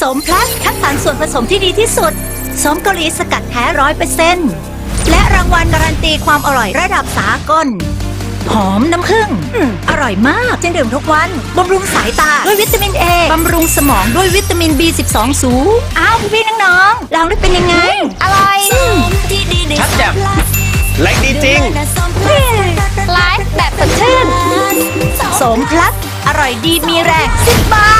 สมพลัสคัดสรรส่วนผสมที่ดีที่สุด สมเกาหลีสกัดแท้ร้อยเปอร์เซ็นต์และรางวัลการันตีความอร่อยระดับสากล หอมน้ำผึ้งอืมอร่อยมากจึงดื่มทุกวัน บำรุงสายตาด้วยวิตามินเอบำรุงสมองด้วยวิตามิน B12 สูง อ้าวพี่ๆน้องๆลองได้เป็นยังไง อร่อยชัดแจ่มแรงดีจริงไลฟ์แบบสดชื่นสมพลัสอร่อยดีมีแรงสิบบาท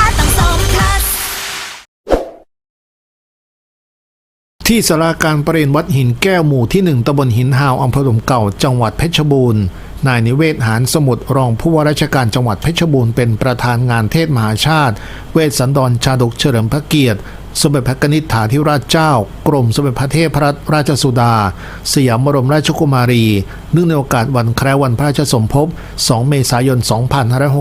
ที่สาราการประเรียนวัดหินแก้วหมู่ที่หนึ่งตำบลหินหาวอำเภอหลมเก่า จังหวัดเพชรบูรณ์นายนิเวศหานสมุทรรองผู้ว่าราชการจังหวัดเพชรบูรณ์เป็นประธานงานเทศมหาชาติ เวสสันดรชาดกเฉลิมพระเกียรติ สมเด็จพระนิษฐาธิราชเจ้า กรมสมเด็จพระเทพรัตนราชสุดา สยามบรมราชกุมารี เนื่องในโอกาสวันแคร้วันพระราชสมภพ 2 เมษายน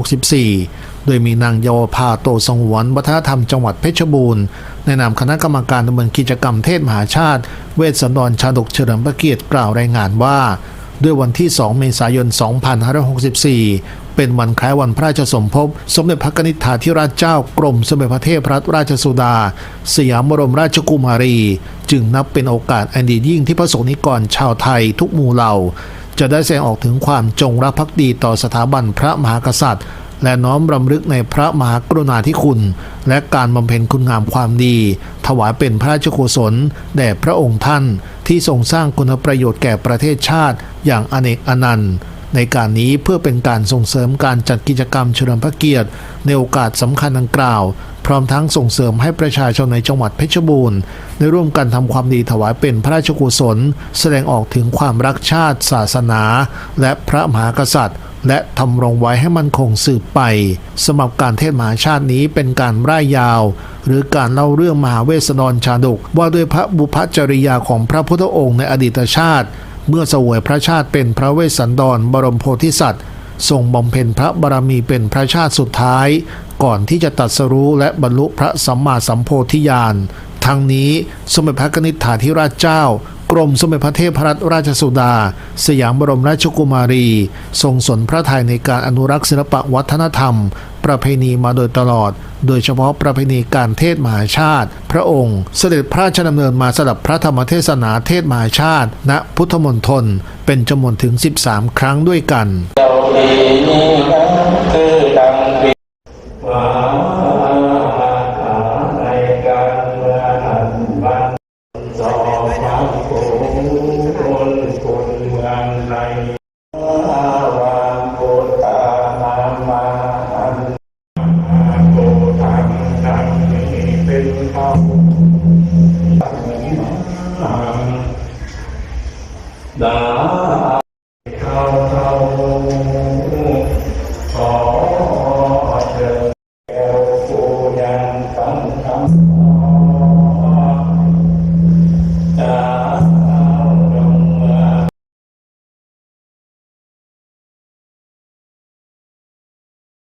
2564 โดยมีนางเยาวภาโตสงวนวัฒนธรรมจังหวัดเพชรบูรณ์ในนามคณะกรรมการดำเนินกิจกรรมเทศมหาชาติ เวสสันดรชาดกเฉลิมพระเกียรติกล่าวรายงานว่า ด้วยวันที่ 2 เมษายน 2564 เป็นวันคล้ายวันพระราชสมภพ สมเด็จพระนิษฐาธิราชเจ้ากรมสมเด็จพระเทพรัตนราชสุดา สยามบรมราชกุมารี จึงนับเป็นโอกาสอันดียิ่งที่พระสงฆ์นิกรชาวไทยทุกหมู่เหล่า จะได้แสดงออกถึงความจงรักภักดีต่อสถาบันพระมหากษัตริย์ และน้อมรำลึกในพระมหากรุณาธิคุณ และการบำเพ็ญคุณงามความดี ถวายเป็นพระราชกุศลแด่พระองค์ท่านที่ทรงสร้างคุณประโยชน์แก่ประเทศชาติอย่างอเนกอนันต์ในการนี้เพื่อเป็นการส่งเสริมการจัดกิจกรรมเฉลิมพระเกียรติ ในโอกาสสำคัญดังกล่าว พร้อมทั้งส่งเสริมให้ประชาชนในจังหวัดเพชรบูรณ์ได้ร่วมกันทำความดีถวายเป็นพระราชกุศล แสดงออกถึงความรักชาติ ศาสนา และพระมหากษัตริย์ และทำรงไว้ให้มันคงสืบไปสำหรับการเทศมหาชาตินี้เป็นการร่ายยาว หรือการเล่าเรื่องมหาเวสสันดรชาดก ว่าด้วยพระบุพจริยาของพระพุทธองค์ในอดีตชาติ เมื่อสวยพระชาติเป็นพระเวสสันดรบรมโพธิสัตว์ทรงบำเพ็ญพระบารมีเป็นพระชาติสุดท้าย ก่อนที่จะตรัสรู้และบรรลุพระสัมมาสัมโพธิญาณทั้งนี้สมเด็จพระนิษฐาธิราชเจ้า กรมสมเด็จพระเทพรัตนราชสุดา สยามบรมราชกุมารี ทรงสนพระทัยในการอนุรักษ์ศิลปวัฒนธรรม ประเพณีมาโดยตลอด โดยเฉพาะประเพณีการเทศมหาชาติ พระองค์ เสด็จพระราชดำเนินมาสดับพระธรรมเทศนาเทศมหาชาติ ณพุทธมณฑลเป็นจำนวนถึง 13 ครั้งด้วยกัน Nah.